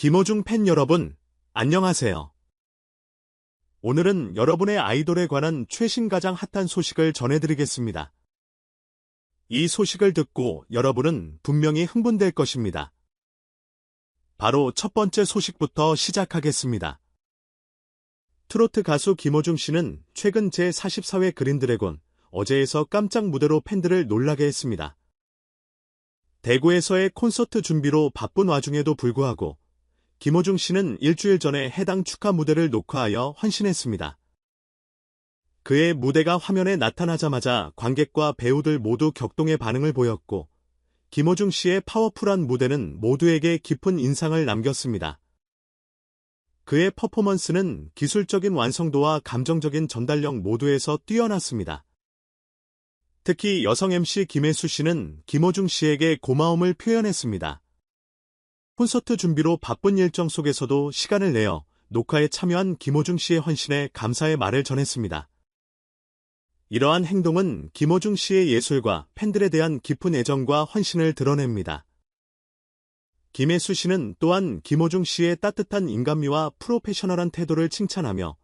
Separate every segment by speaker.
Speaker 1: 김호중 팬 여러분, 안녕하세요. 오늘은 여러분의 아이돌에 관한 최신 가장 핫한 소식을 전해드리겠습니다. 이 소식을 듣고 여러분은 분명히 흥분될 것입니다. 바로 첫 번째 소식부터 시작하겠습니다. 트로트 가수 김호중 씨는 최근 제44회 그린드래곤 어제에서 깜짝 무대로 팬들을 놀라게 했습니다. 대구에서의 콘서트 준비로 바쁜 와중에도 불구하고 김호중 씨는 일주일 전에 해당 축하 무대를 녹화하여 헌신했습니다. 그의 무대가 화면에 나타나자마자 관객과 배우들 모두 격동의 반응을 보였고, 김호중 씨의 파워풀한 무대는 모두에게 깊은 인상을 남겼습니다. 그의 퍼포먼스는 기술적인 완성도와 감정적인 전달력 모두에서 뛰어났습니다. 특히 여성 MC 김혜수 씨는 김호중 씨에게 고마움을 표현했습니다. 콘서트 준비로 바쁜 일정 속에서도 시간을 내어 녹화에 참여한 김호중 씨의 헌신에 감사의 말을 전했습니다. 이러한 행동은 김호중 씨의 예술과 팬들에 대한 깊은 애정과 헌신을 드러냅니다. 김혜수 씨는 또한 김호중 씨의 따뜻한 인간미와 프로페셔널한 태도를 칭찬하며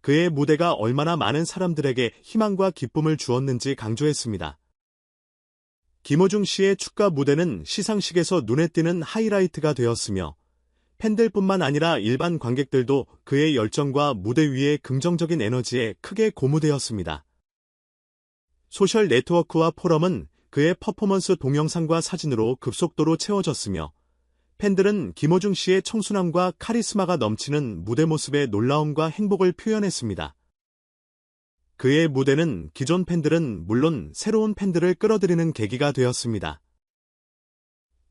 Speaker 1: 그의 무대가 얼마나 많은 사람들에게 희망과 기쁨을 주었는지 강조했습니다. 김호중 씨의 축가 무대는 시상식에서 눈에 띄는 하이라이트가 되었으며 팬들뿐만 아니라 일반 관객들도 그의 열정과 무대 위의 긍정적인 에너지에 크게 고무되었습니다. 소셜 네트워크와 포럼은 그의 퍼포먼스 동영상과 사진으로 급속도로 채워졌으며 팬들은 김호중 씨의 청순함과 카리스마가 넘치는 무대 모습에 놀라움과 행복을 표현했습니다. 그의 무대는 기존 팬들은 물론 새로운 팬들을 끌어들이는 계기가 되었습니다.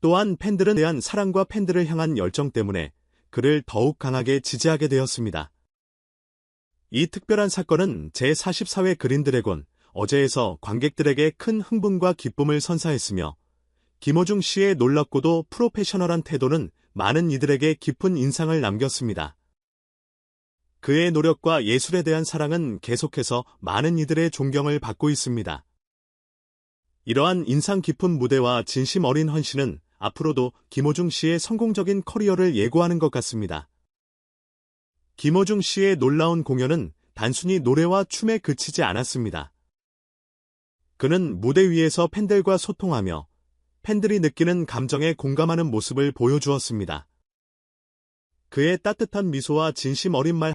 Speaker 1: 또한 팬들은 대한 사랑과 팬들을 향한 열정 때문에 그를 더욱 강하게 지지하게 되었습니다. 이 특별한 사건은 제44회 그린드래곤 어제에서 관객들에게 큰 흥분과 기쁨을 선사했으며 김호중 씨의 놀랍고도 프로페셔널한 태도는 많은 이들에게 깊은 인상을 남겼습니다. 그의 노력과 예술에 대한 사랑은 계속해서 많은 이들의 존경을 받고 있습니다. 이러한 인상 깊은 무대와 진심 어린 헌신은 앞으로도 김호중 씨의 성공적인 커리어를 예고하는 것 같습니다. 김호중 씨의 놀라운 공연은 단순히 노래와 춤에 그치지 않았습니다. 그는 무대 위에서 팬들과 소통하며 팬들이 느끼는 감정에 공감하는 모습을 보여주었습니다. 그의 따뜻한 미소와 진심 어린 말